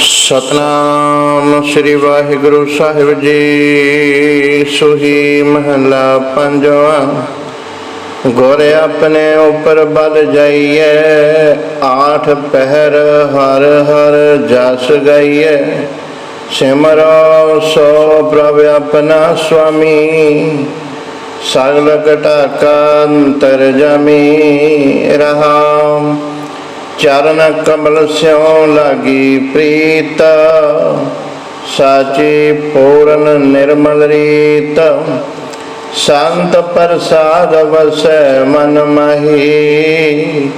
ਸਤਨਾਮ ਸ੍ਰੀ ਵਾਹਿਗੁਰੂ ਸਾਹਿਬ ਜੀ, ਸੁਹੀ ਮਹਲਾ ਪੰਜਵਾ। ਗੁਰ ਆਪਣੇ ਉਪਰ ਬਲ ਜਾਈਏ ਆਠ ਪਹਿਰ ਹਰ ਹਰ ਜਸ ਗਈਏ ਸਿਮਰੋ ਸੋ ਪ੍ਰਭ ਆਪਣਾ ਸੁਆਮੀ, ਸਗਲ ਘਟਾਕਾ ਅੰਤਰ ਜਮੀ ਰਹਾਮ ਚਰਨ ਕਮਲ ਸਿਉ ਲਾਗੀ ਪ੍ਰੀਤ, ਸਾਚੀ ਪੂਰਨ ਨਿਰਮਲ ਰੀਤ। ਸੰਤ ਪ੍ਰਸਾਦ ਵਸੈ ਮਨ ਮਹੀ,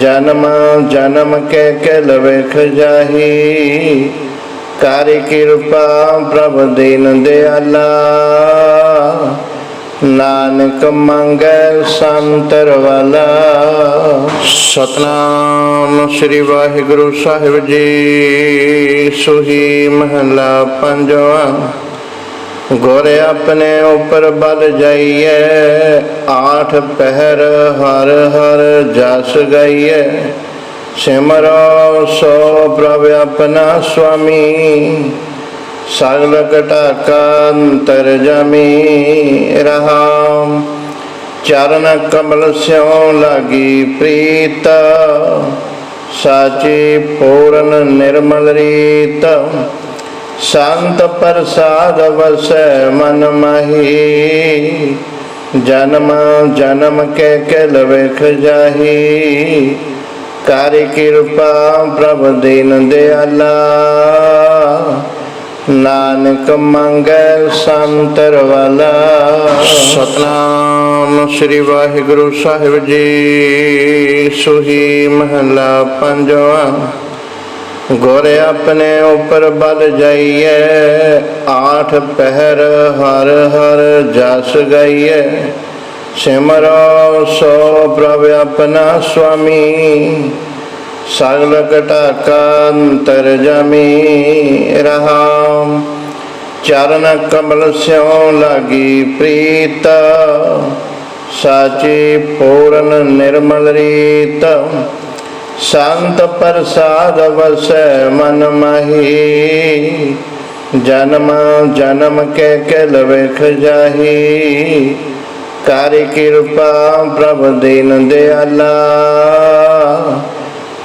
ਜਨਮ ਜਨਮ ਕੇ ਕਿਲ ਵੇਖ ਜਾਹੀ। ਕਾਰਿ ਕਿਰਪਾ ਪ੍ਰਭ ਦੀਨ ਦਿਆਲਾ ਨਾਨਕ ਮੰਗੈ ਸੰਤਰ ਵਾਲਾ। ਸਤਨਾਮ ਸ੍ਰੀ ਵਾਹਿਗੁਰੂ ਸਾਹਿਬ ਜੀ, ਸੁਹੀ ਮਹਲਾ ਪੰਜਵਾਂ। ਗੁਰ ਆਪਣੇ ਉਪਰ ਬਲ ਜਾਈਏ ਆਠ ਪਹਿਰ ਹਰ ਹਰ ਜਸ ਗਾਈਐ। ਸਿਮਰੋ ਸੋ ਪ੍ਰਭ ਆਪਣਾ ਸੁਆਮੀ। ਸਗਲ ਘਟਾਕਾ ਅੰਤਰ ਜਮੀ ਰਹਾਮ। ਚਰਨ ਕਮਲ ਸਿਉ ਲਾਗੀ ਪ੍ਰੀਤ। ਸਾਚੀ ਪੂਰਨ ਨਿਰਮਲ ਰੀਤ। ਸੰਤ ਪ੍ਰਸਾਦ ਵਸੈ ਮਨ ਮਹੀ। ਜਨਮ ਜਨਮ ਕੇ ਕਿਲ ਵੇਖ ਜਾਹੀ। ਕਾਰਿ ਕਿਰਪਾ ਪ੍ਰਭ ਦੀਨ ਦਿਆਲਾ। ਨਾਨਕ ਮੰਗੈ ਸੰਤਰ ਵਾਲਾ। ਸਤਨਾਮ ਸ੍ਰੀ ਵਾਹਿਗੁਰੂ ਸਾਹਿਬ ਜੀ, ਸੁਹੀ ਮਹਲਾ ਪੰਜਵਾਂ। ਗੁਰ ਆਪਣੇ ਉਪਰ ਬਲ ਜਾਈਏ ਆਠ ਪਹਿਰ ਹਰ ਹਰ ਜਸ ਗਾਈਐ। ਸਿਮਰੋ ਸੋ ਪ੍ਰਭ ਆਪਣਾ ਸੁਆਮੀ, ਸਗਲ ਕਟਾਕਾ ਅੰਤਰ ਜਮੀ। ਰਹਾਮ ਚਰਨ ਕਮਲ ਸਿਉ ਲਾਗੀ ਪ੍ਰੀਤ। ਸਾਚੀ ਪੂਰਨ ਨਿਰਮਲ ਰੀਤ। ਸੰਤ ਪ੍ਰਸਾਦ ਵਸੈ ਮਨ ਮਹੀ। ਜਨਮ ਜਨਮ ਕੇ ਕਿਲ ਵੇਖ ਜਾਹੀ। ਕਾਰਿ ਕਿਰਪਾ ਪ੍ਰਭ ਦੀਨ ਦਿਆਲਾ।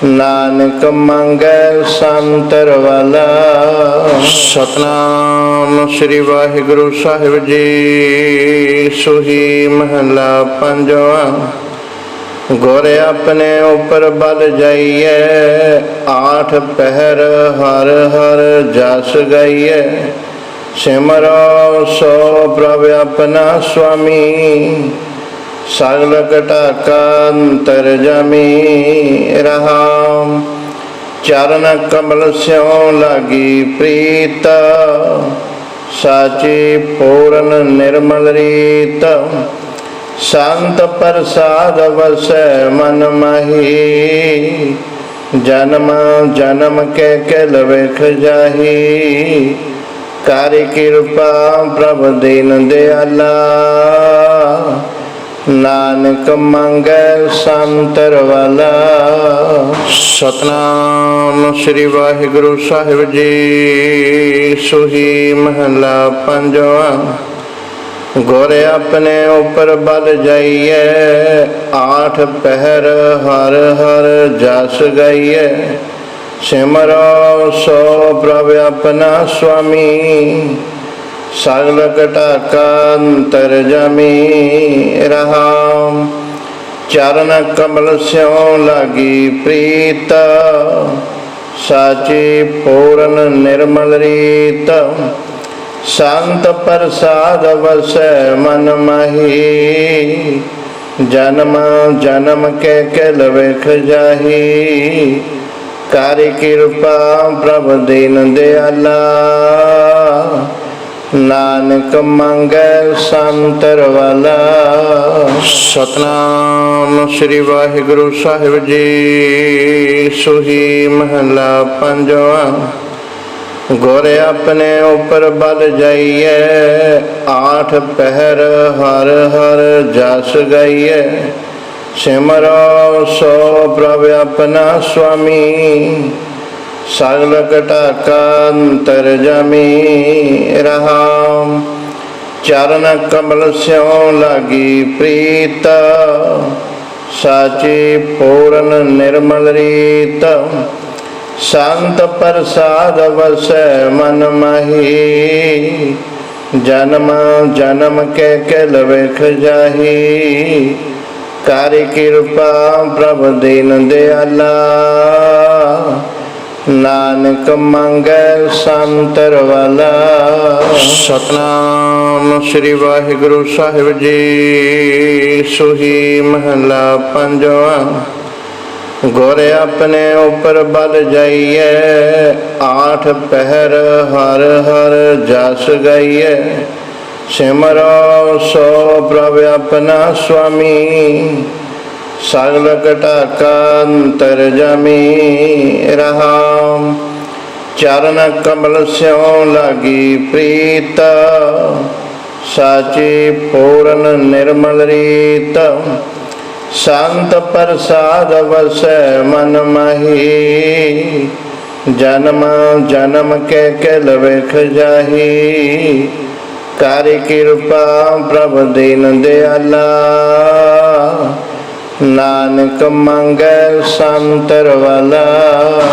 ਨਾਨਕ ਮੰਗੈ ਸੰਤਰ ਵਾਲਾ। ਸਤਨਾਮ ਸ੍ਰੀ ਵਾਹਿਗੁਰੂ ਸਾਹਿਬ ਜੀ, ਸੁਹੀ ਮਹਲਾ ਪੰਜਵਾਂ। ਗੁਰ ਆਪਣੇ ਉਪਰ ਬਲ ਜਾਈਐ, ਆਠ ਪਹਿਰ ਹਰ ਹਰ ਜਸ ਗਾਈਐ। ਸਿਮਰੋ ਸੋ ਪ੍ਰਭ ਆਪਣਾ ਸੁਆਮੀ ਸਗਲ ਘਟਾਕਾ ਅੰਤਰ ਜਮੀ ਰਹਾਮ ਚਰਨ ਕਮਲ ਸਿਉ ਲਾਗੀ ਪ੍ਰੀਤ। ਸਾਚੀ ਪੂਰਨ ਨਿਰਮਲ ਰੀਤ। ਸੰਤ ਪ੍ਰਸਾਦ ਵਸੈ ਮਨ ਮਹੀ। ਜਨਮ ਜਨਮ ਕੇ ਕਿਲ ਵੇਖ ਜਾਹੀ। ਕਾਰਿ ਕਿਰਪਾ ਪ੍ਰਭ ਦੀਨ ਦਿਆਲਾ। ਨਾਨਕ ਮੰਗੈ ਸੰਤਰ ਵਾਲਾ। ਸਤਨਾਮ ਸ੍ਰੀ ਵਾਹਿਗੁਰੂ ਸਾਹਿਬ ਜੀ, ਸੁਹੀ ਮਹਲਾ ਪੰਜਵਾਂ। ਗੁਰ ਆਪਣੇ ਉਪਰ ਬਲ ਜਾਈਏ ਆਠ ਪਹਿਰ ਹਰ ਹਰ ਜਸ ਗਾਈਐ। ਸਿਮਰੋ ਸੋ ਪ੍ਰਭ ਆਪਣਾ ਸੁਆਮੀ। ਸਗਲ ਘਟਾਕਾ ਅੰਤਰ ਜਮੀ ਰਹਾਮ। ਚਰਨ ਕਮਲ ਸਿਉ ਲਾਗੀ ਪ੍ਰੀਤ। ਸਾਚੀ ਪੂਰਨ ਨਿਰਮਲ ਰੀਤ। ਸੰਤ ਪ੍ਰਸਾਦ ਵਸੈ ਮਨ ਮਹੀ। ਜਨਮ ਜਨਮ ਕੇ ਕਿਲ ਵੇਖ ਜਾਹੀ। ਕਾਰਿ ਕਿਰਪਾ ਪ੍ਰਭ ਦੀਨ ਦਿਆਲਾ। ਨਾਨਕ ਮੰਗੈ ਸੰਤਰ ਵਾਲਾ। ਸਤਨਾਮ ਸ੍ਰੀ ਵਾਹਿਗੁਰੂ ਸਾਹਿਬ ਜੀ, ਸੁਹੀ ਮਹਲਾ ਪੰਜਵਾਂ। ਗੁਰ ਆਪਣੇ ਉਪਰ ਬਲ ਜਾਈਐ, ਆਠ ਪਹਿਰ ਹਰ ਹਰ ਜਸ ਗਾਈਐ। ਸਿਮਰੋ ਸੋ ਪ੍ਰਭ ਆਪਣਾ ਸੁਆਮੀ ਸਗਲ ਘਟਾਕਾ ਅੰਤਰ ਜਮੀ ਰਹਾਮ ਚਰਨ ਕਮਲ ਸਿਉ ਲਾਗੀ ਪ੍ਰੀਤ। ਸਾਚੀ ਪੂਰਨ ਨਿਰਮਲ ਰੀਤ। ਸੰਤ ਪ੍ਰਸਾਦ ਵਸੈ ਮਨ ਮਹੀ। ਜਨਮ ਜਨਮ ਕੇ ਕਿਲ ਵੇਖ ਜਾਹੀ। ਕਾਰਿ ਕਿਰਪਾ ਪ੍ਰਭ ਦੀਨ ਦਿਆਲਾ। ਨਾਨਕ ਮੰਗੈ ਸੰਤਰ ਵਾਲਾ। ਸਤਨਾਮ ਸ੍ਰੀ ਵਾਹਿਗੁਰੂ ਸਾਹਿਬ ਜੀ, ਸੁਹੀ ਮਹਲਾ ਪੰਜਵਾਂ। ਗੁਰ ਆਪਣੇ ਉਪਰ ਬਲ ਜਾਈਏ ਆਠ ਪਹਿਰ ਹਰ ਹਰ ਜਸ ਗਾਈਏ ਸਿਮਰੋ ਸੋ ਪ੍ਰਭ ਆਪਣਾ ਸੁਆਮੀ ਸਗਲ ਘਟਾਕਾ ਅੰਤਰ ਜਮੀ ਰਹਾਮ। ਚਰਨ ਕਮਲ ਸਿਉ ਲਾਗੀ ਪ੍ਰੀਤ। ਸਾਚੀ ਪੂਰਨ ਨਿਰਮਲ ਰੀਤ। ਸੰਤ ਪ੍ਰਸਾਦ ਵਸੈ ਮਨ ਮਹੀ। ਜਨਮ ਜਨਮ ਕੇ ਕਿਲ ਵੇਖ ਜਾਹੀ। ਕਾਰਿ ਕਿਰਪਾ ਪ੍ਰਭ ਦੀਨ ਦਿਆਲਾ। ਨਾਨਕ ਮੰਗੈ ਸੰਤਰ ਵਾਲਾ।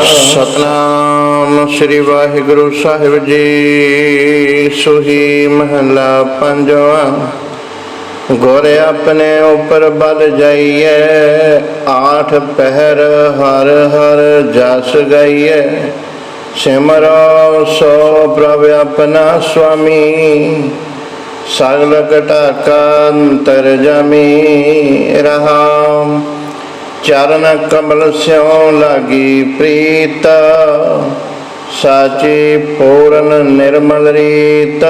ਸਤਨਾਮ ਸ੍ਰੀ ਵਾਹਿਗੁਰੂ ਸਾਹਿਬ ਜੀ, ਸੁਹੀ ਮਹਲਾ ਪੰਜਵਾਂ। ਗੁਰ ਆਪਣੇ ਉਪਰ ਬਲ ਜਾਈਐ, ਆਠ ਪਹਿਰ ਹਰ ਹਰ ਜਸ ਗਈਐ। ਸਿਮਰੋ ਸੋ ਪ੍ਰਭ ਆਪਣਾ ਸੁਆਮੀ ਸਗਲ ਘਟਾਕਾ ਅੰਤਰ ਜਮੀ ਰਹਾਮ। ਚਰਨ ਕਮਲ ਸਿਉ ਲਾਗੀ ਪ੍ਰੀਤ। ਸਾਚੀ ਪੂਰਨ ਨਿਰਮਲ ਰੀਤ।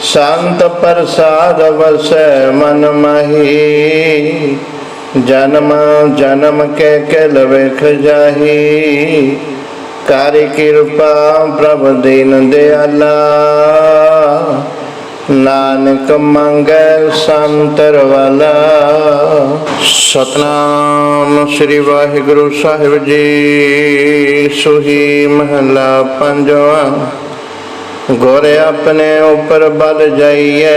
ਸੰਤ ਪ੍ਰਸਾਦ ਵਸੈ ਮਨ ਮਹੀ। ਜਨਮ ਜਨਮ ਕੇ ਕਿਲ ਵੇਖ ਜਾਹੀ। ਕਾਰਿ ਕਿਰਪਾ ਪ੍ਰਭ ਦੀਨ ਦਿਆਲਾ। ਨਾਨਕ ਮੰਗੈ ਸੰਤਰ ਵਾਲਾ। ਸਤਨਾਮ ਸ੍ਰੀ ਵਾਹਿਗੁਰੂ ਸਾਹਿਬ ਜੀ, ਸੁਹੀ ਮਹਲਾ ਪੰਜਵਾਂ। ਗੁਰ ਆਪਣੇ ਉਪਰ ਬਲ ਜਾਈਏ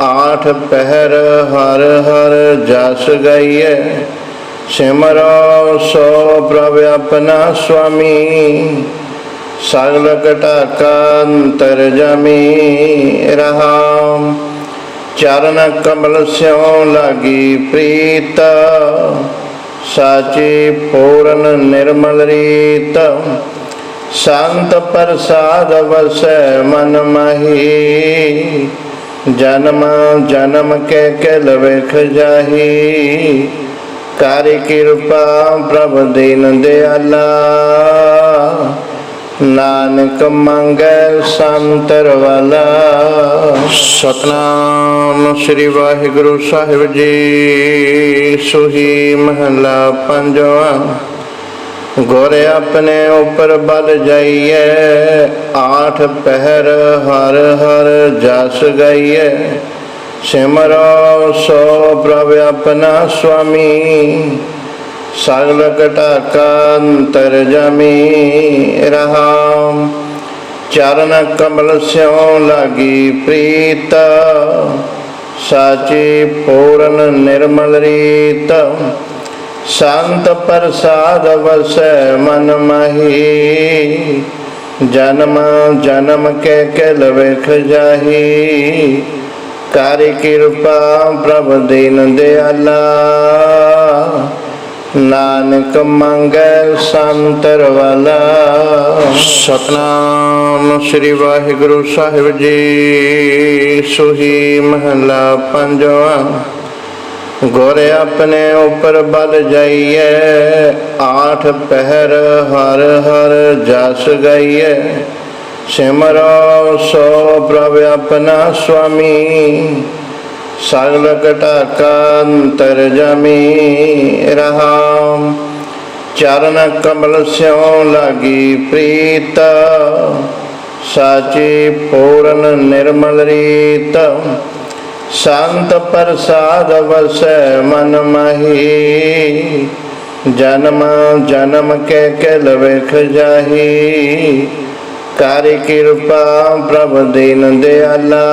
ਆਠ ਪਹਿਰ ਹਰ ਹਰ ਜਸ ਗਈਐ। ਸਿਮਰੋ ਸੋ ਪ੍ਰਭ ਆਪਣਾ ਸੁਆਮੀ ਸਗਲ ਘਟਾਕਾ ਅੰਤਰ ਜਮੀ ਰਹਾਮ ਚਰਨ ਕਮਲ ਸਿਉ ਲਾਗੀ ਪ੍ਰੀਤ। ਸਾਚੀ ਪੂਰਨ ਨਿਰਮਲ ਰੀਤ। ਸੰਤ ਪ੍ਰਸਾਦ ਵਸੈ ਮਨ ਮਹੀ। ਜਨਮ ਜਨਮ ਕੇ ਕਿਲ ਵੇਖ ਜਾਹੀ। ਕਾਰਿ ਕਿਰਪਾ ਪ੍ਰਭ ਦੀਨ ਦਿਆਲਾ। ਨਾਨਕ ਮੰਗੈ ਸੰਤਰ ਵਾਲਾ। ਸਤਨਾਮ ਸ੍ਰੀ ਵਾਹਿਗੁਰੂ ਸਾਹਿਬ ਜੀ, ਸੁਹੀ ਮਹਲਾ ਪੰਜਵਾਂ। ਗੁਰ ਆਪਣੇ ਉਪਰ ਬਲ ਜਾਈਏ ਆਠ ਪਹਿਰ ਹਰ ਹਰ ਜਸ ਗਈਐ। ਸਿਮਰੋ ਸੋ ਪ੍ਰਭ ਆਪਣਾ ਸੁਆਮੀ। ਸਗਲ ਘਟਾਕਾ ਅੰਤਰ ਜਮੀ ਰਹਾਮ। ਚਰਨ ਕਮਲ ਸਿਉ ਲਾਗੀ ਪ੍ਰੀਤ। ਸਾਚੀ ਪੂਰਨ ਨਿਰਮਲ ਰੀਤ। ਸੰਤ ਪ੍ਰਸਾਦ ਵਸੈ ਮਨ ਮਹੀ। ਜਨਮ ਜਨਮ ਕੇ ਕਲ ਵੇਖ ਜਾਹੀ। ਕਾਰਿ ਕਿਰਪਾ ਪ੍ਰਭ ਦੀਨ ਦਿਆਲਾ। ਨਾਨਕ ਮੰਗੈ ਸੰਤਰ ਵਾਲਾ। ਸਤਨਾਮ ਸ੍ਰੀ ਵਾਹਿਗੁਰੂ ਸਾਹਿਬ ਜੀ, ਸੁਹੀ ਮਹਲਾ ਪੰਜਵਾਂ। ਗੁਰ ਆਪਣੇ ਉਪਰ ਬਲ ਜਾਈਏ ਆਠ ਪਹਿਰ ਹਰ ਹਰ ਜਸ ਗਈਐ। ਸਿਮਰੋ ਸੋ ਪ੍ਰਭ ਆਪਣਾ ਸੁਆਮੀ ਸਗਲ ਘਟਾਕਾ ਅੰਤਰ ਜਮੀ ਰਹਾਮ ਚਰਨ ਕਮਲ ਸਿਉ ਲਾਗੀ ਪ੍ਰੀਤ। ਸਾਚੀ ਪੂਰਨ ਨਿਰਮਲ ਰੀਤ। ਸੰਤ ਪ੍ਰਸਾਦ ਵਸੈ ਮਨ ਮਹੀ। ਜਨਮ ਜਨਮ ਕੇ ਕਿਲ ਵੇਖ ਜਾਹੀ। ਕਾਰਿ ਕਿਰਪਾ ਪ੍ਰਭ ਦੀਨ ਦਿਆਲਾ।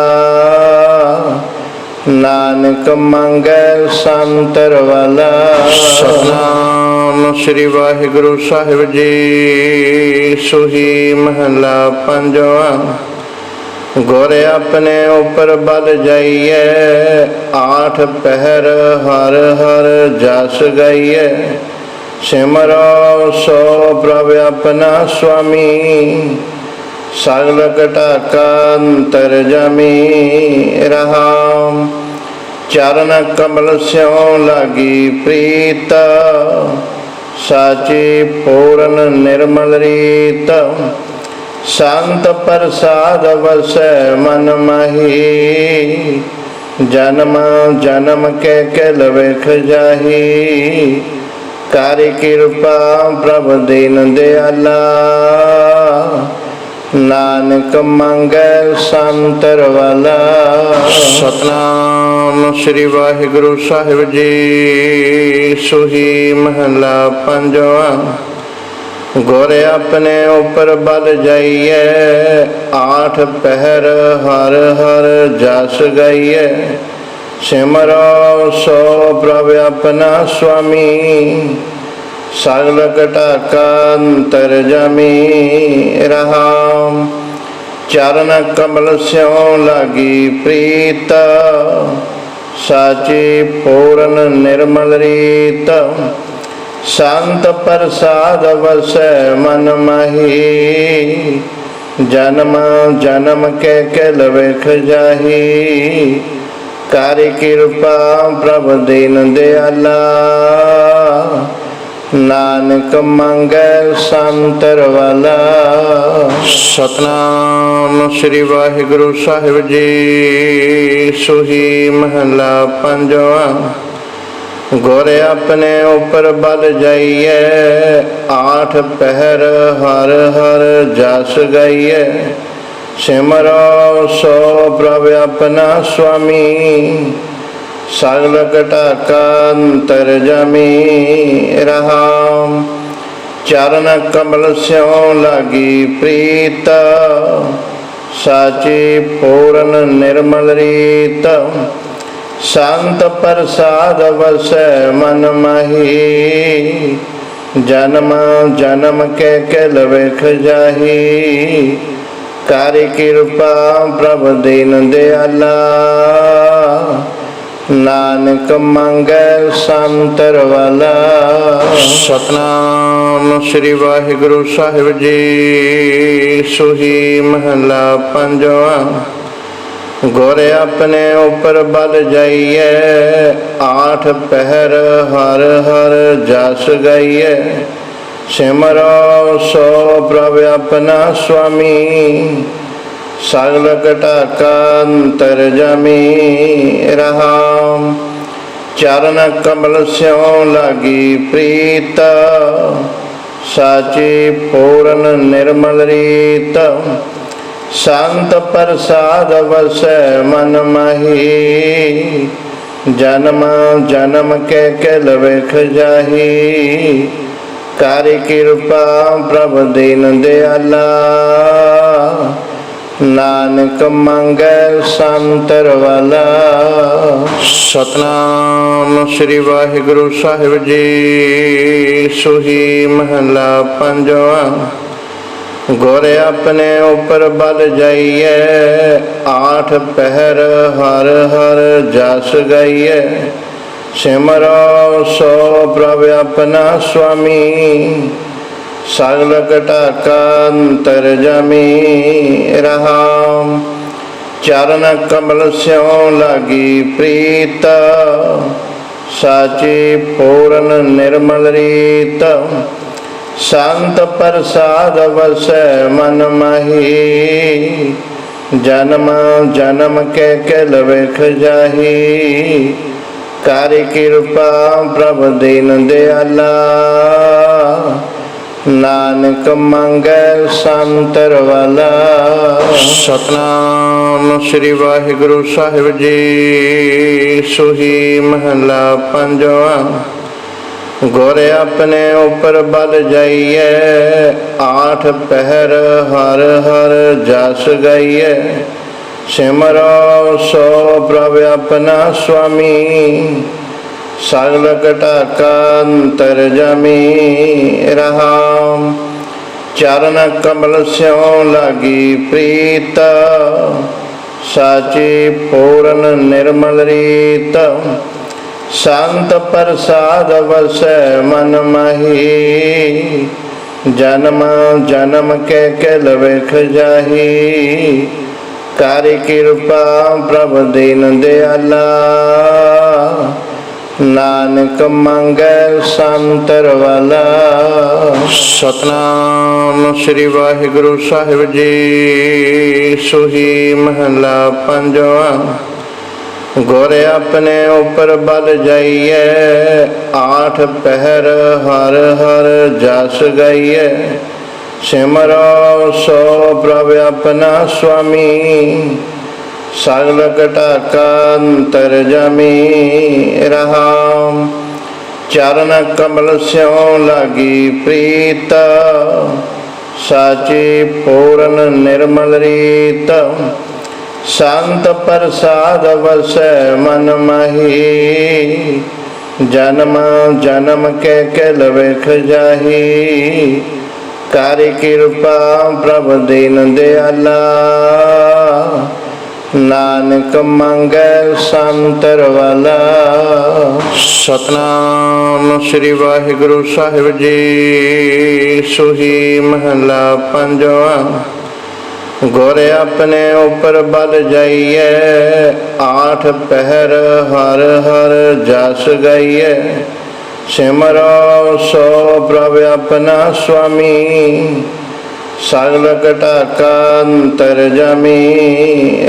ਨਾਨਕ ਮੰਗੈ ਸੰਤਰ ਵਾਲਾ। ਸਤਨਾਮ ਸ੍ਰੀ ਵਾਹਿਗੁਰੂ ਸਾਹਿਬ ਜੀ। ਸੁਹੀ ਮਹਲਾ ਪੰਜਵਾਂ। ਗੁਰ ਆਪਣੇ ਉਪਰ ਬਲ ਜਾਈਏ ਆਠ ਪਹਿਰ ਹਰ ਹਰ ਜਸ ਗਈਐ। ਸਿਮਰੋ ਸੋ ਪ੍ਰਭ ਆਪਣਾ ਸੁਆਮੀ। ਸਗਲ ਕਟਾਕਾ ਅੰਤਰ ਜਮੀ ਰਹਾਮ ਚਰਨ ਕਮਲ ਸਿਉ ਲਾਗੀ ਪ੍ਰੀਤ। ਸਾਚੀ ਪੂਰਨ ਨਿਰਮਲ ਰੀਤ। ਸੰਤ ਪ੍ਰਸਾਦ ਵਸੈ ਮਨ ਮਹੀ। ਜਨਮ ਜਨਮ ਕੇ ਕਲ ਵੇਖ ਜਾਹੀ। ਕਾਰਿ ਕਿਰਪਾ ਪ੍ਰਭ ਦੀਨ ਦਿਆਲਾ। ਨਾਨਕ ਮੰਗੈ ਸੰਤਰ ਵਾਲਾ। ਸਤਨਾਮ ਸ੍ਰੀ ਵਾਹਿਗੁਰੂ ਸਾਹਿਬ ਜੀ, ਸੁਹੀ ਮਹਲਾ ਪੰਜਵਾਂ। ਗੁਰ ਆਪਣੇ ਉਪਰ ਬਲ ਜਾਈਏ ਆਠ ਪਹਿਰ ਹਰ ਹਰ ਜਸ ਗਈਐ। ਸਿਮਰੋ ਸੋ ਪ੍ਰਭ ਆਪਣਾ ਸੁਆਮੀ ਸਗਲ ਕਟਾਕਾ ਅੰਤਰ ਜਮੀ ਰਹਾਮ। ਚਰਨ ਕਮਲ ਸਿਉ ਲਾਗੀ ਪ੍ਰੀਤ। ਸਾਚੀ ਪੂਰਨ ਨਿਰਮਲ ਰੀਤ। ਸੰਤ ਪ੍ਰਸਾਦ ਵਸੈ ਮਨ ਮਹੀ। ਜਨਮ ਜਨਮ ਕੇ ਕਲ ਵੇਖ ਜਾਹੀ। ਕਾਰਿ ਕਿਰਪਾ ਪ੍ਰਭ ਦੀਨ ਦਿਆਲਾ। ਨਾਨਕ ਮੰਗੈ ਸੰਤਰ ਵਾਲਾ। ਸਤਨਾਮ ਸ੍ਰੀ ਵਾਹਿਗੁਰੂ ਸਾਹਿਬ ਜੀ, ਸੁਹੀ ਮਹਲਾ ਪੰਜਵਾ। ਗੁਰ ਆਪਣੇ ਉਪਰ ਬਲ ਜਾਈਏ ਆਠ ਪਹਿਰ ਹਰ ਹਰ ਜਸ ਗਾਈਏ ਸਿਮਰੋ ਸੋ ਪ੍ਰਭ ਆਪਣਾ ਸੁਆਮੀ ਸਗਲ ਕਟਾਕਾ ਅੰਤਰ ਜਮੀ ਰਹਾਮ। ਚਰਨ ਕਮਲ ਸਿਉ ਲਾਗੀ ਪ੍ਰੀਤ। ਸਾਚੀ ਪੂਰਨ ਨਿਰਮਲ ਰੀਤ। ਸੰਤ ਪ੍ਰਸਾਦ ਵਸੈ ਮਨ ਮਹੀ। ਜਨਮ ਜਨਮ ਕੇ ਕਿਲ ਵੇਖ ਜਾਹੀ। ਕਾਰਿ ਕਿਰਪਾ ਪ੍ਰਭ ਦੀਨ ਦਿਆਲਾ। ਨਾਨਕ ਮੰਗੈ ਸੰਤਰ ਵਾਲਾ। ਸਤਨਾਮ ਸ੍ਰੀ ਵਾਹਿਗੁਰੂ ਸਾਹਿਬ ਜੀ, ਸੁਹੀ ਮਹਲਾ ਪੰਜਵਾਂ। ਗੁਰ ਆਪਣੇ ਉਪਰ ਬਲ ਜਾਈਏ ਆਠ ਪਹਿਰ ਹਰ ਹਰ ਜਸ ਗਾਈਏ ਸਿਮਰੋ ਸੋ ਪ੍ਰਭ ਆਪਣਾ ਸੁਆਮੀ ਸਗਲ ਕਟਾਕਾ ਅੰਤਰ ਜਮੀ ਰਹਾਮ। ਚਰਨ ਕਮਲ ਸਿਉ ਲਾਗੀ ਪ੍ਰੀਤ। ਸਾਚੀ ਪੂਰਨ ਨਿਰਮਲ ਰੀਤ। ਸੰਤ ਪ੍ਰਸਾਦ ਵਸੈ ਮਨ ਮਹੀ। ਜਨਮ ਜਨਮ ਕੇ ਕਿਲ ਵੇਖ ਜਾਹੀ। ਕਾਰਿ ਕਿਰਪਾ ਪ੍ਰਭ ਦੀਨ ਦਿਆਲਾ। ਨਾਨਕ ਮੰਗੈ ਸੰਤਰ ਵਾਲਾ। ਸਤਨਾਮ ਸ੍ਰੀ ਵਾਹਿਗੁਰੂ ਸਾਹਿਬ ਜੀ, ਸੁਹੀ ਮਹਲਾ ਪੰਜਵਾਂ। ਗੁਰ ਆਪਣੇ ਉਪਰ ਬਲ ਜਾਈਏ ਆਠ ਪਹਿਰ ਹਰ ਹਰ ਜਸ ਗਈਏ ਸਿਮਰੋ ਸੋ ਪ੍ਰਭ ਆਪਣਾ ਸੁਆਮੀ ਸਗਲ ਕਟਾਕਾ ਅੰਤਰ ਜਮੀ ਰਹਾਮ ਚਰਨ ਕਮਲ ਸਿਉ ਲਾਗੀ ਪ੍ਰੀਤ। ਸਾਚੀ ਪੂਰਨ ਨਿਰਮਲ ਰੀਤ। ਸੰਤ ਪ੍ਰਸਾਦ ਵਸੈ ਮਨ ਮਹੀ ਜਨਮ ਜਨਮ ਕੇ ਕਿਲ ਵੇਖ ਜਾਹੀ। ਕਾਰਿ ਕਿਰਪਾ ਪ੍ਰਭ ਦੀਨ ਦਿਆਲਾ। ਨਾਨਕ ਮੰਗੈ ਸੰਤਰ ਵਾਲਾ। ਸਤਨਾਮ ਸ੍ਰੀ ਵਾਹਿਗੁਰੂ ਸਾਹਿਬ ਜੀ, ਸੁਹੀ ਮਹਲਾ ਪੰਜਵਾਂ। ਗੁਰ ਆਪਣੇ ਉਪਰ ਬਲ ਜਾਈਏ ਆਠ ਪਹਿਰ ਹਰ ਹਰ ਜਸ ਗਈਐ। ਸਿਮਰੋ ਸੋ ਪ੍ਰਭ ਆਪਣਾ ਸੁਆਮੀ ਸਗਲ ਘਟਾਕਾ ਅੰਤਰ ਜਮੀ ਰਹਾਮ। ਚਰਨ ਕਮਲ ਸਿਉ ਲਾਗੀ ਪ੍ਰੀਤ। ਸਾਚੀ ਪੂਰਨ ਨਿਰਮਲ ਰੀਤ। ਸੰਤ ਪ੍ਰਸਾਦ ਵਸੈ ਮਨ ਮਹੀ। ਜਨਮ ਜਨਮ ਕੇ ਕਲ ਵੇਖ ਜਾਹੀ। ਕਾਰਿ ਕਿਰਪਾ ਪ੍ਰਭ ਦੀਨ ਦਿਆਲਾ। ਨਾਨਕ ਮੰਗੈ ਸੰਤਰ ਵਾਲਾ। ਸਤਨਾਮ ਸ੍ਰੀ ਵਾਹਿਗੁਰੂ ਸਾਹਿਬ ਜੀ, ਸੁਹੀ ਮਹਲਾ ਪੰਜਵਾਂ। ਗੁਰ ਆਪਣੇ ਉਪਰ ਬਲ ਜਾਈਏ ਆਠ ਪਹਿਰ ਹਰ ਹਰ ਜਸ ਗਈਐ। ਸਿਮਰੋ ਸੋ ਪ੍ਰਭ ਆਪਣਾ ਸੁਆਮੀ ਸਗਲ ਘਟਾਕਾ ਅੰਤਰ ਜਮੀ ਰਹਾਮ। ਚਰਨ ਕਮਲ ਸਿਉ ਲਾਗੀ ਪ੍ਰੀਤ। ਸਾਚੀ ਪੂਰਨ ਨਿਰਮਲ ਰੀਤ। ਸੰਤ ਪ੍ਰਸਾਦ ਵਸੈ ਮਨ ਮਹੀ। ਜਨਮ ਜਨਮ ਕੇ ਕਲ ਵੇਖ ਜਾਹੀ। ਕਾਰਿ ਕਿਰਪਾ ਪ੍ਰਭ ਦੀਨ ਦਿਆਲਾ। ਨਾਨਕ ਮੰਗੈ ਸੰਤਰ ਵਾਲਾ। ਸਤਨਾਮ ਸ੍ਰੀ ਵਾਹਿਗੁਰੂ ਸਾਹਿਬ ਜੀ, ਸੁਹੀ ਮਹਲਾ ਪੰਜਵਾਂ। ਗੁਰ ਆਪਣੇ ਉਪਰ ਬਲ ਜਾਈਏ ਆਠ ਪਹਿਰ ਹਰ ਹਰ ਜਸ ਗਈਐ। ਸਿਮਰੋ ਸੋ ਪ੍ਰਭ ਆਪਣਾ ਸੁਆਮੀ ਸਗਲ ਘਟਾਕਾ ਜਮੀ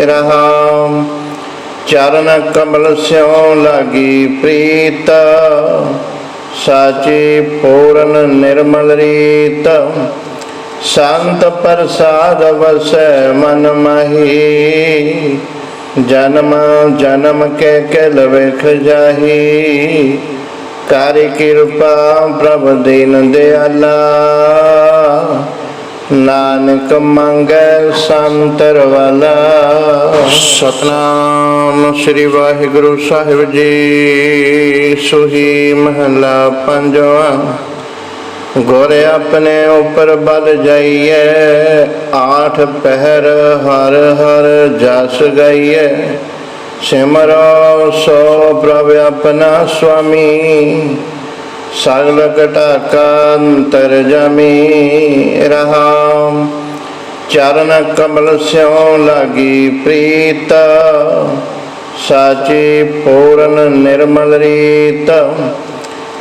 ਰਹਾਮ। ਚਰਨ ਕਮਲ ਸਿਉ ਲਾਗੀ ਪ੍ਰੀਤ। ਸਾਚੀ ਪੂਰਨ ਨਿਰਮਲ ਰੀਤ। ਸੰਤ ਪ੍ਰਸਾਦ ਵਸੈ ਮਨ ਮਹੀ। ਜਨਮ ਜਨਮ ਕੇ ਕਲ ਵੇਖ ਜਾਹੀ। ਕਾਰਿ ਕਿਰਪਾ ਪ੍ਰਭ ਦੀਨ ਦਿਆਲਾ। ਨਾਨਕ ਮੰਗੈ ਸੰਤਰ ਵਾਲਾ। ਸਤਨਾਮ ਸ੍ਰੀ ਵਾਹਿਗੁਰੂ ਸਾਹਿਬ ਜੀ, ਸੁਹੀ ਮਹਲਾ ਪੰਜਵਾ। ਗੁਰ ਆਪਣੇ ਉਪਰ ਬਲ ਜਾਈਏ ਆਠ ਪਹਿਰ ਹਰ ਹਰ ਜਸ ਗਈਐ। ਸਿਮਰੋ ਸੋ ਪ੍ਰਭ ਆਪਣਾ ਸੁਆਮੀ ਸਗਲ ਘਟਾਕਾ ਅੰਤਰ ਜਮੀ ਰਹਾਮ। ਚਰਨ ਕਮਲ ਸਿਉ ਲਾਗੀ ਪ੍ਰੀਤ। ਸਾਚੀ ਪੂਰਨ ਨਿਰਮਲ ਰੀਤ।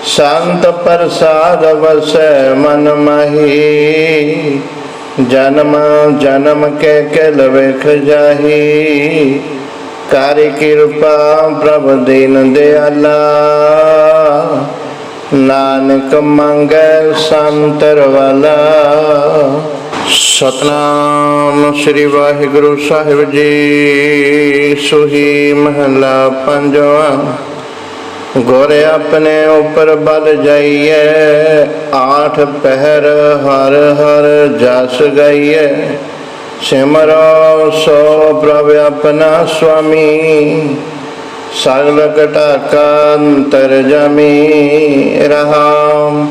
ਸੰਤ ਪ੍ਰਸਾਦ ਵਸੈ ਮਨ ਮਹੀ। ਜਨਮ ਜਨਮ ਕੇ ਕਲ ਵੇਖ ਜਾਹੀ। ਕਾਰਿ ਕਿਰਪਾ ਪ੍ਰਭ ਦੀਨ ਦਿਆਲਾ। ਨਾਨਕ ਮੰਗੈ ਸੰਤਰ ਵਾਲਾ। ਸਤਨਾਮ ਸ੍ਰੀ ਵਾਹਿਗੁਰੂ ਸਾਹਿਬ ਜੀ, ਸੁਹੀ ਮਹਲਾ ਪੰਜਵਾਂ। ਗੁਰ ਆਪਣੇ ਉਪਰ ਬਲ ਜਾਈਏ ਆਠ ਪਹਿਰ ਹਰ ਹਰ ਜਸ ਗਈਐ। ਸਿਮਰੋ ਸੋ ਪ੍ਰਭ ਆਪਣਾ ਸੁਆਮੀ। ਸਗਲ ਘਟਾਕਾ ਅੰਤਰ ਜਮੀ ਰਹਾਮ।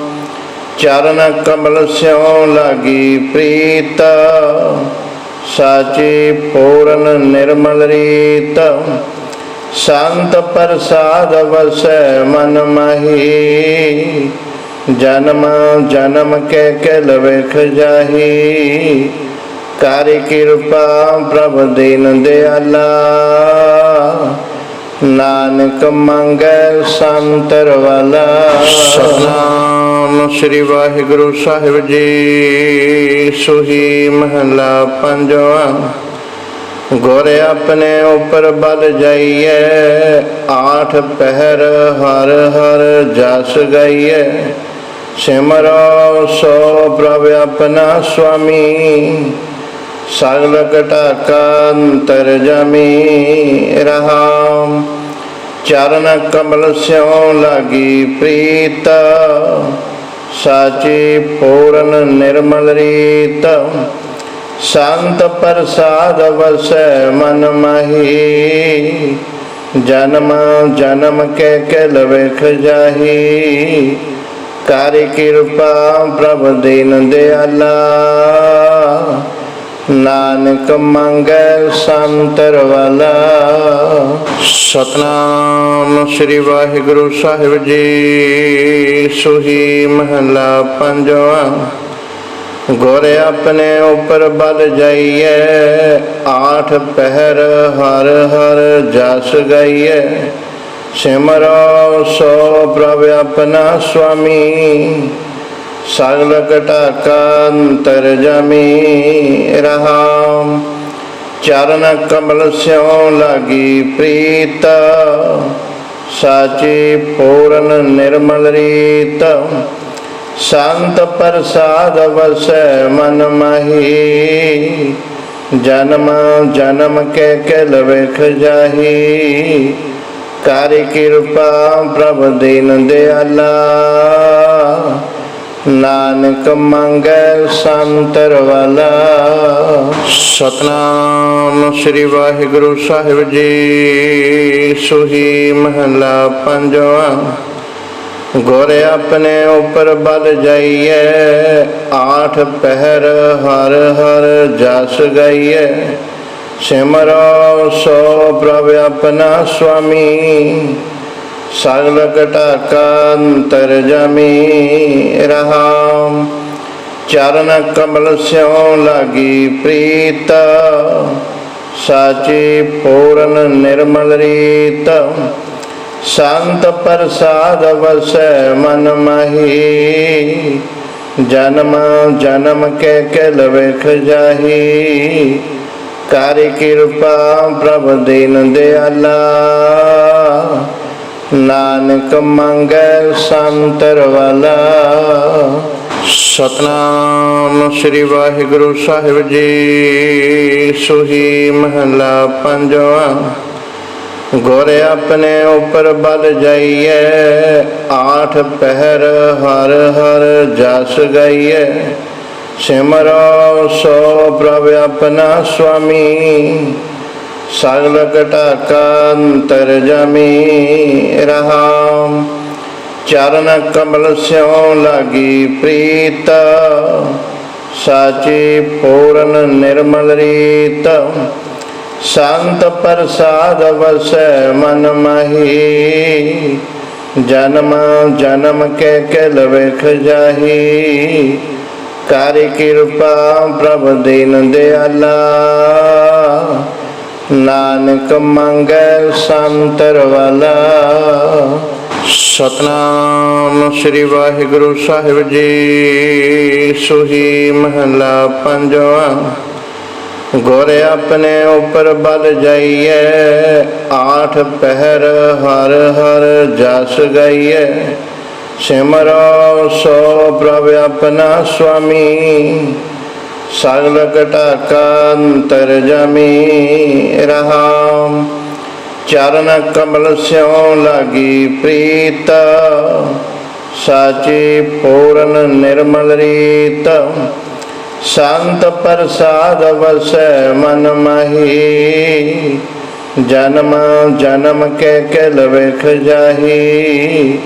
ਚਰਨ ਕਮਲ ਸਿਉ ਲਾਗੀ ਪ੍ਰੀਤ। ਸਾਚੀ ਪੂਰਨ ਨਿਰਮਲ ਰੀਤ। ਸੰਤ ਪ੍ਰਸਾਦ ਵਸੈ ਮਨ ਮਹੀ। ਜਨਮ ਜਨਮ ਕੇ ਕਲ ਵੇਖ ਜਾਹੀ। ਕਾਰਿ ਕਿਰਪਾ ਪ੍ਰਭ ਦੀਨ ਦਿਆਲਾ। ਨਾਨਕ ਮੰਗੈ ਸੰਤਰ ਵਾਲਾ। ਸਤਨਾਮ ਸ੍ਰੀ ਵਾਹਿਗੁਰੂ ਸਾਹਿਬ ਜੀ, ਸੁਹੀ ਮਹਲਾ ਪੰਜਵਾਂ। ਗੁਰ ਆਪਣੇ ਉਪਰ ਬਲ ਜਾਈਏ ਆਠ ਪਹਿਰ ਹਰ ਹਰ ਜਸ ਗਈਏ ਸਿਮਰੋ ਸੋ ਪ੍ਰਭ ਆਪਣਾ ਸੁਆਮੀ, ਸਗਲ ਘਟਾਕਾ ਅੰਤਰ ਜਮੀ। ਰਹਾਮ ਚਰਨ ਕਮਲ ਸਿਉ ਲਾਗੀ ਪ੍ਰੀਤ, ਸਾਚੀ ਪੂਰਨ ਨਿਰਮਲ ਰੀਤ। ਸੰਤ ਪ੍ਰਸਾਦ ਵਸੈ ਮਨ ਮਹੀ, ਜਨਮ ਜਨਮ ਕੇ ਕਲ ਵੇਖ ਜਾਹੀ। ਕਾਰਿ ਕਿਰਪਾ ਪ੍ਰਭ ਦੀਨ ਦਿਆਲਾ ਨਾਨਕ ਮੰਗੈ ਸੰਤਰ ਵਾਲਾ। ਸਤਨਾਮ ਸ੍ਰੀ ਵਾਹਿਗੁਰੂ ਸਾਹਿਬ ਜੀ, ਸੁਹੀ ਮਹਲਾ ਪੰਜਵਾਂ। ਗੁਰ ਆਪਣੇ ਉਪਰ ਬਲ ਜਾਈਏ ਆਠ ਪਹਿਰ ਹਰ ਹਰ ਜਸ ਗਾਈਐ। ਸਿਮਰੋ ਸੋ ਪ੍ਰਭ ਆਪਣਾ ਸੁਆਮੀ ਸਗਲ ਘਟਾਕਾ ਅੰਤਰ ਜਮੀ ਰਹਾਮ ਚਰਨ ਕਮਲ ਸਿਉ ਲਾਗੀ ਪ੍ਰੀਤ, ਸਾਚੀ ਪੂਰਨ ਨਿਰਮਲ ਰੀਤ, ਸੰਤ ਪ੍ਰਸਾਦ ਵਸੈ ਮਨ ਮਹੀ, ਜਨਮ ਜਨਮ ਕੇ ਕਲ ਵੇਖ ਜਾਹੀ, ਕਾਰਿ ਕਿਰਪਾ ਪ੍ਰਭ ਦੀਨ ਦਿਆਲਾ। ਨਾਨਕ ਮੰਗੈ ਸੰਤਰ ਵਾਲਾ। ਸਤਨਾਮ ਸ੍ਰੀ ਵਾਹਿਗੁਰੂ ਸਾਹਿਬ ਜੀ, ਸੁਹੀ ਮਹਲਾ ਪੰਜਵਾਂ। ਗੁਰ ਆਪਣੇ ਉਪਰ ਬਲ ਜਾਈਏ ਆਠ ਪਹਿਰ ਹਰ ਹਰ ਜਸ ਗਾਈਐ। ਸਿਮਰੋ ਸੋ ਪ੍ਰਭ ਆਪਣਾ ਸੁਆਮੀ। ਸਗਲ ਘਟਾਕਾ ਅੰਤਰ ਜਮੀ ਚਰਨ ਕਮਲ ਸਿਉ ਲਾਗੀ ਪ੍ਰੀਤ। ਸਾਚੀ ਪੂਰਨ ਨਿਰਮਲ ਰੀਤ। ਸੰਤ ਪ੍ਰਸਾਦ ਵਸੈ ਮਨ ਮਹੀ। ਜਨਮ ਜਨਮ ਕੇ ਕਲ ਵੇਖ ਜਾਹੀ। ਕਾਰਿ ਕਿਰਪਾ ਪ੍ਰਭ ਦੀਨ ਦਿਆਲਾ। ਨਾਨਕ ਮੰਗੈ ਸੰਤਰ ਵਾਲਾ। ਸਤਨਾਮ ਸ੍ਰੀ ਵਾਹਿਗੁਰੂ ਸਾਹਿਬ ਜੀ, ਸੁਹੀ ਮਹਲਾ ਪੰਜਵਾਂ। ਗੁਰ ਆਪਣੇ ਉਪਰ ਬਲ ਜਾਈਏ ਆਠ ਪਹਿਰ ਹਰ ਹਰ ਜਸ ਗਾਈਐ। ਸਿਮਰੋ ਸੋ ਪ੍ਰਭ ਆਪਣਾ ਸੁਆਮੀ। ਸਗਲ ਘਟਾਕਾ ਅੰਤਰ ਜਮੀ ਰਹਾਮ। ਚਰਨ ਕਮਲ ਸਿਉ ਲਾਗੀ ਪ੍ਰੀਤ। ਸਾਚੀ ਪੂਰਨ ਨਿਰਮਲ ਰੀਤ। ਸੰਤ ਪ੍ਰਸਾਦ ਵਸੈ ਮਨ ਮਹੀ। ਜਨਮ ਜਨਮ ਕੇ ਕਲ ਵੇਖ ਜਾਹੀ। ਕਾਰਿ ਕਿਰਪਾ ਪ੍ਰਭ ਦੀਨ ਦਿਆਲਾ। ਨਾਨਕ ਮੰਗੈ ਸੰਤਰ ਵਾਲਾ। ਸਤਨਾਮ ਸ੍ਰੀ ਵਾਹਿਗੁਰੂ ਸਾਹਿਬ ਜੀ, ਸੁਹੀ ਮਹਲਾ ਪੰਜਵਾਂ। ਗੁਰ ਆਪਣੇ ਉਪਰ ਬਲ ਜਾਈਏ ਆਠ ਪਹਿਰ ਹਰ ਹਰ ਜਸ ਗਾਈਐ। ਸਿਮਰੋ ਸੋ ਪ੍ਰਭ ਆਪਣਾ ਸੁਆਮੀ। ਸਗਲ ਘਟਾਕਾ ਅੰਤਰ ਜਮੀ ਰਹਾਮ। ਚਰਨ ਕਮਲ ਸਿਉ ਲਾਗੀ ਪ੍ਰੀਤ। ਸਾਚੀ ਪੂਰਨ ਨਿਰਮਲ ਰੀਤ। ਸੰਤ ਪ੍ਰਸਾਦ ਵਸੈ ਮਨ ਮਹੀ। ਜਨਮ ਜਨਮ ਕੇ ਕਲ ਵੇਖ ਜਾਹੀ।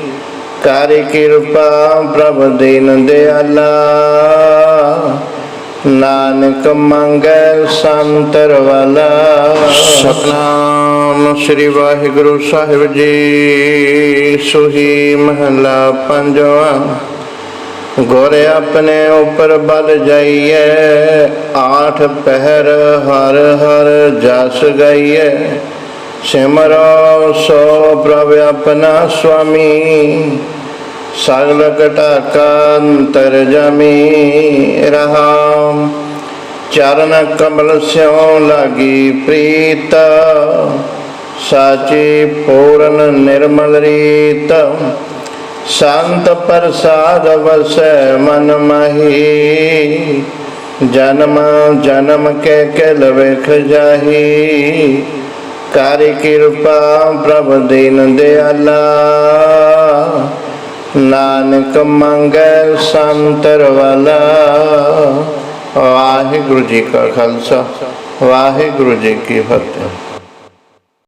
ਕਾਰਿ ਕਿਰਪਾ ਪ੍ਰਭ ਦੀਨ ਦਿਆਲਾ। ਨਾਨਕ ਮੰਗੈ ਸੰਤਰ ਵਾਲਾ। ਸਤਨਾਮ ਸ੍ਰੀ ਵਾਹਿਗੁਰੂ ਸਾਹਿਬ ਜੀ। ਸੁਹੀ ਮਹਲਾ ਪੰਜਵਾ। ਗੁਰ ਆਪਣੇ ਉਪਰ ਬਲ ਜਾਈਐ, ਆਠ ਪਹਿਰ ਹਰ ਹਰ ਜਸ ਗਾਈਐ। ਸਿਮਰੋ ਸੋ ਪ੍ਰਭ ਆਪਣਾ ਸੁਆਮੀ। ਸਗਲ ਘਟਾਕਾ ਅੰਤਰ ਜਮੀ ਰਹਾਮ। ਚਰਨ ਕਮਲ ਸਿਉ ਲਾਗੀ ਪ੍ਰੀਤ। ਸਾਚੀ ਪੂਰਨ ਨਿਰਮਲ ਰੀਤ। ਸੰਤ ਪ੍ਰਸਾਦ ਵਸੈ ਮਨ ਮਹੀ। ਜਨਮ ਜਨਮ ਕੇ ਕਲ ਵੇਖ ਜਾਹੀ। ਕਾਰੀ ਕਿਰਪਾ ਪ੍ਰਭ ਦੀਨ ਦਿਆਲਾ। ਨਾਨਕ ਮੰਗੈ ਸੰਤਰ ਵਾਲਾ। ਵਾਹਿਗੁਰੂ ਜੀ ਕਾ ਖਾਲਸਾ ਵਾਹਿਗੁਰੂ ਜੀ ਕੀ ਫਤਿਹ।